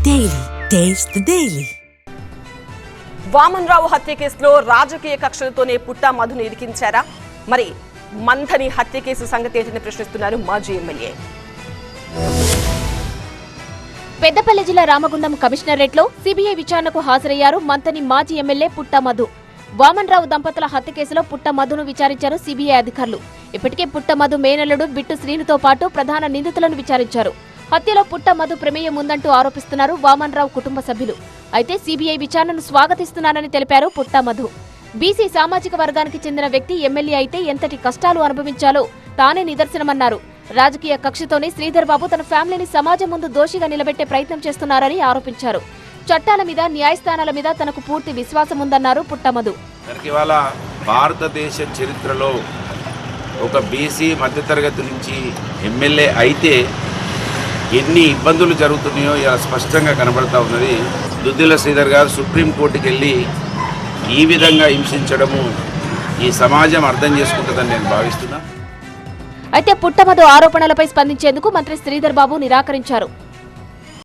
Daily. Taste the Daily. Vaman Rao హత్య కేసులో రాజకీయ కక్షలతోనే పుట్టా మధును ఇరికించారా మరి మంథని హత్య కేసు సంగతి ఏంటని ప్రశ్నిస్తున్నారు మాజీ ఎమ్మెల్యే పెద్దపల్లి జిల్లా రామగుండం కమిషనరేట్లో సిబిఐ విచారణకు హాజరయ్యారు మంతని మాజీ ఎమ్మెల్యే పుట్ట మధు వామన్ రావు దంపతుల హత్య కేసులో పుట్ట మధును విచారించారు సిబిఐ అధికారులు ఇప్పటికే పుట్ట మధు మేనల్లుడు బిట్టు శ్రీనుతో పాటు ప్రధాన నిందితులను విచారించారు హత్యలో పుట్ట మధు ప్రమేయం ఉందంటూ ఆరోపిస్తున్నారు వామన్రావు కుటుంబ సభ్యులు. అయితే సిబిఐ విచారణను స్వాగతిస్తున్నానని తెలిపారు పుట్ట మధు. బీసీ సామాజిక వర్గానికి చెందిన వ్యక్తి ఎమ్మెల్యే అయితే ఎంతటి కష్టాలు అనుభవించాలో తానే నిదర్శనమన్నారు. రాజకీయ కక్షతోనే శ్రీధర్ బాబు తన ఫ్యామిలీని సమాజం ముందు దోషిగా నిలబెట్టే ప్రయత్నం చేస్తున్నారని ఆరోపించారు. చట్టాల మీద న్యాయస్థానాల మీద తనకు పూర్తి విశ్వాసం ఉందన్నారు పుట్టమధు ఇవాళ భారతదేశ చరిత్రలో ఒక బీసీ మధ్యతరగతి నుంచి ఎమ్మెల్యే అయితే ఎన్ని ఇబ్బందులు జరుగుతున్నాయో ఇలా స్పష్టంగా కనబడతా ఉన్నది. దుద్దిల శ్రీధర్ గారు సుప్రీంకోర్టుకి వెళ్ళి ఈ విధంగా హింసించడము ఈ సమాజం అర్థం చేసుకుంటుందని నేను భావిస్తున్నా. అయితే పుట్టమధు ఆరోపణలపై స్పందించేందుకు మంత్రి శ్రీధర్ బాబు నిరాకరించారు.